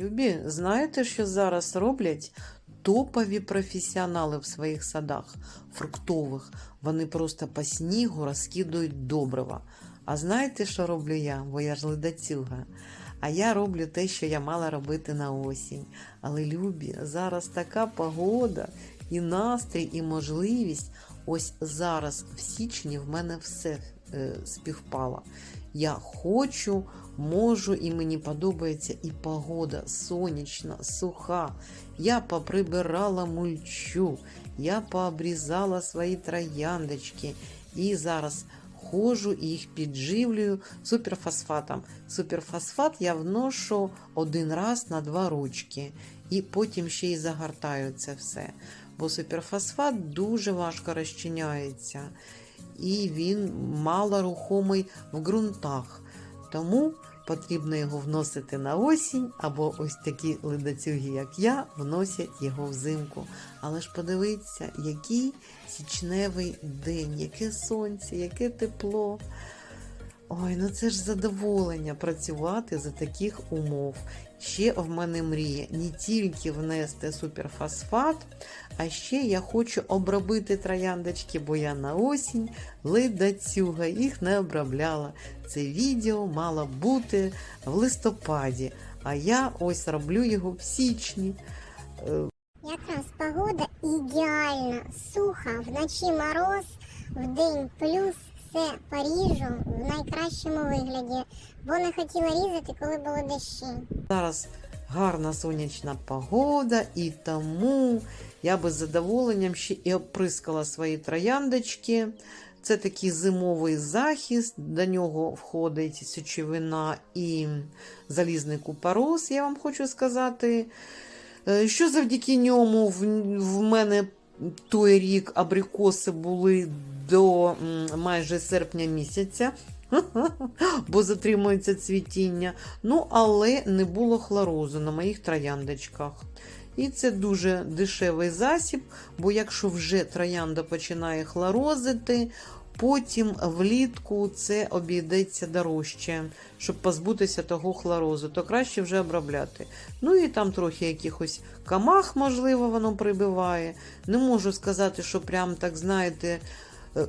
Любі, знаєте, що зараз роблять топові професіонали в своїх садах фруктових? Вони просто по снігу розкидують добрива. А знаєте, що роблю я? Бо я ж ледацюга. А я роблю те, що я мала робити на осінь. Але любі, зараз така погода, і настрій, і можливість. Ось зараз, в січні, в мене все е, співпало. Я хочу, можу, і мені подобається і погода сонячна, суха. Я поприбирала мульчу, я пообрізала свої трояндочки. І зараз ходжу і їх підживлюю суперфосфатом. Суперфосфат я вношу один раз на два ручки, і потім ще й загортаю це все. Бо суперфосфат дуже важко розчиняється, і він малорухомий в ґрунтах. Тому потрібно його вносити на осінь, або ось такі ледацюги, як я, вносять його взимку. Але ж подивіться, який січневий день, яке сонце, яке тепло. Ой, ну це ж задоволення працювати за таких умов. Ще в мене мрія не тільки внести суперфосфат, а ще я хочу обробити трояндочки, бо я на осінь ледацюга, їх не обробляла. Це відео мало бути в листопаді, а я ось роблю його в січні. Е, Якраз погода ідеальна, суха, вночі мороз, вдень плюс, все поріжу в найкращому вигляді, бо не хотіла різати, коли були дощі. Зараз гарна сонячна погода, і тому я би з задоволенням ще і оприскала свої трояндочки. Це такий зимовий захист, до нього входить сечовина і залізний купорос, я вам хочу сказати. Е, Що завдяки ньому в, в мене той рік абрикоси були до майже серпня місяця, бо затримується цвітіння. Ну, але не було хлорозу на моїх трояндочках. І це дуже дешевий засіб, бо якщо вже троянда починає хлорозити, потім влітку це обійдеться дорожче, щоб позбутися того хлорозу, то краще вже обробляти. Ну і там трохи якихось камах, можливо, воно прибиває. Не можу сказати, що прям так, знаєте,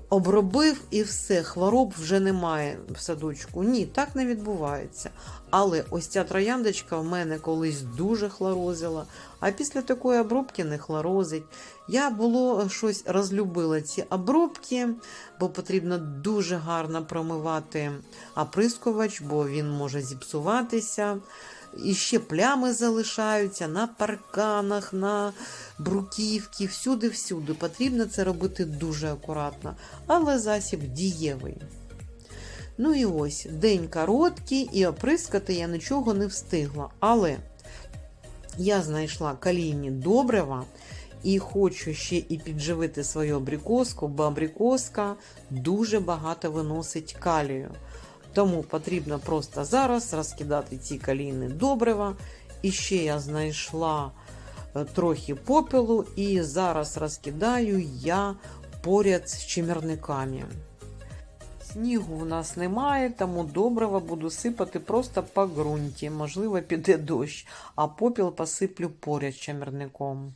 обробив і все, хвороб вже немає в садочку. Ні, так не відбувається. Але ось ця трояндочка в мене колись дуже хлорозила, а після такої обробки не хлорозить. Я було щось розлюбила ці обробки, бо потрібно дуже гарно промивати оприскувач, бо він може зіпсуватися. І ще плями залишаються на парканах, на бруківці, всюди-всюди. Потрібно це робити дуже акуратно, але засіб дієвий. Ну і ось день короткий, і оприскати я нічого не встигла. Але я знайшла калійні добрива і хочу ще і підживити свою абрикоску, бо абрикоска дуже багато виносить калію. Тому потрібно просто зараз розкидати ці калійні добрива. І ще я знайшла е, трохи попелу, і зараз розкидаю я поряд з чимерниками. Снігу в нас немає, тому добрива буду сипати просто по ґрунті. Можливо, піде дощ, а попіл посиплю поряд з чимерником.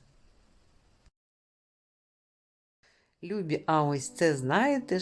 Любі, а ось це знаєте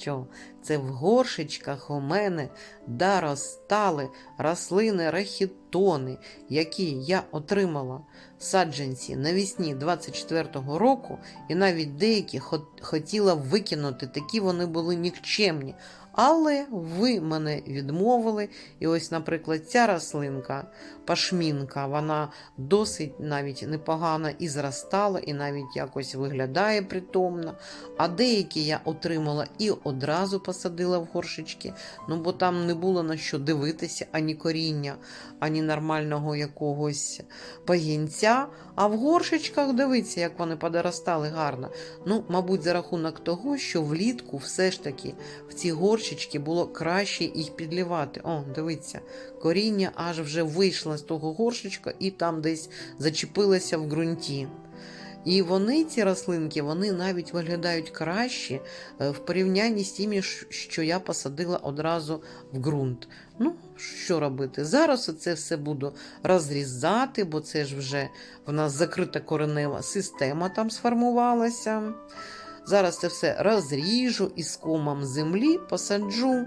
що? Це в горшечках у мене доростали рослини рахітони, які я отримала саджанці навесні 24-го року, і навіть деякі хотіла викинути, такі вони були нікчемні. Але ви мене відмовили. І ось, наприклад, ця рослинка, пашмінка, вона досить навіть непогано і зростала, і навіть якось виглядає притомно. А деякі я отримала і одразу посадила в горшечки, ну бо там не було на що дивитися ані коріння, ані нормального якогось пагінця. А в горшечках дивіться, як вони подоростали гарно. Ну, мабуть, за рахунок того, що влітку все ж таки в ці горшечки було краще їх підлівати. О, дивіться, коріння аж вже вийшло з того горшечка і там десь зачепилося в ґрунті. І вони, ці рослинки, вони навіть виглядають краще е, в порівнянні з тими, що я посадила одразу в ґрунт. Ну, що робити? Зараз це все буду розрізати, бо це ж вже в нас закрита коренева система там сформувалася. Зараз це все розріжу і з комом землі посаджу,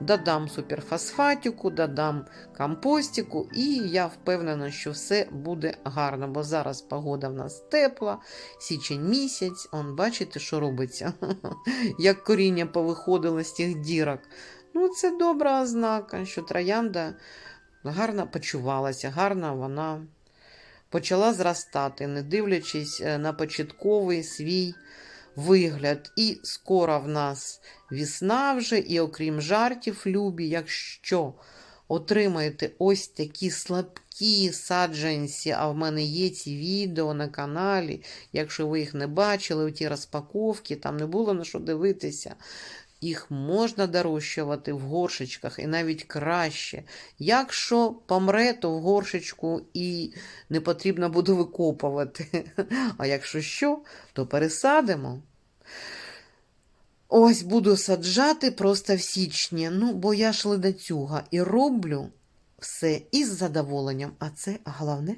додам суперфосфатику, додам компостику, і я впевнена, що все буде гарно, бо зараз погода в нас тепла, січень місяць, он бачите, що робиться, як коріння повиходило з тих дірок. Ну, це добра ознака, що троянда гарно почувалася, гарно вона почала зростати, не дивлячись е, на початковий свій вигляд. І скоро в нас вісна вже, і окрім жартів, любі, якщо отримаєте ось такі слабкі саджанці, а в мене є ці відео на каналі, якщо ви їх не бачили, ті розпаковки, там не було на що дивитися. Їх можна дорощувати в горшечках і навіть краще. Якщо помре, то в горшечку і не потрібно буде викопувати. А якщо що, то пересадимо. Ось буду саджати просто в січні. Ну, бо я ж ледацюга і роблю все із задоволенням, а це головне.